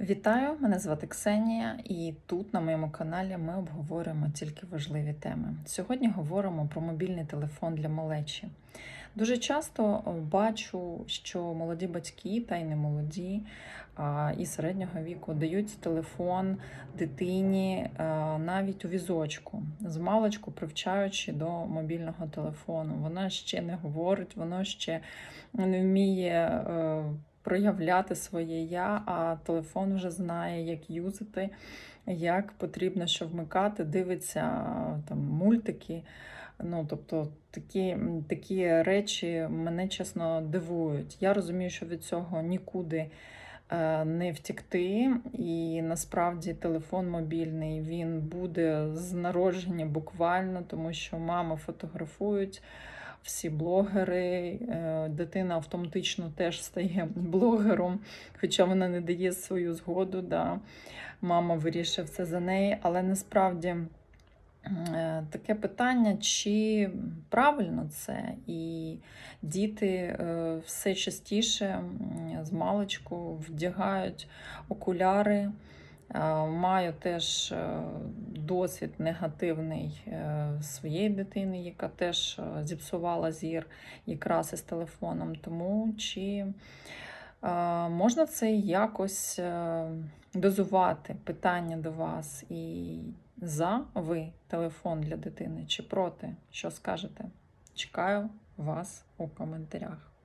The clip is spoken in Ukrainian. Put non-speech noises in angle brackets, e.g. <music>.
Вітаю! Мене звати Ксенія, і тут на моєму каналі ми обговорюємо тільки важливі теми. Сьогодні говоримо про мобільний телефон для малечі. Дуже часто бачу, що молоді батьки, та й не молоді, і середнього віку дають телефон дитині навіть у візочку, з маличку привчаючи до мобільного телефону. Вона ще не говорить, вона ще не вміє. Проявляти своє я, а телефон вже знає, як юзати, як потрібно що вмикати, дивиться там мультики. Ну, тобто такі, такі речі мене чесно дивують. Я розумію, що від цього нікуди е, не втікти, і насправді телефон мобільний він буде з народження буквально, тому що мами фотографують всі блогери, е, дитина автоматично теж стає <laughs> блогером, хоча вона не дає свою згоду. Да. Мама вирішує все за неї, але насправді е, таке питання, чи правильно це, і діти е, все частіше з маличку вдягають окуляри. Маю теж досвід негативний е, своєї дитини, яка теж е, зіпсувала зір якраз із телефоном. Тому чи е, можна це якось дозувати? Питання до вас. І за ви телефон для дитини чи проти? Що скажете? Чекаю вас у коментарях.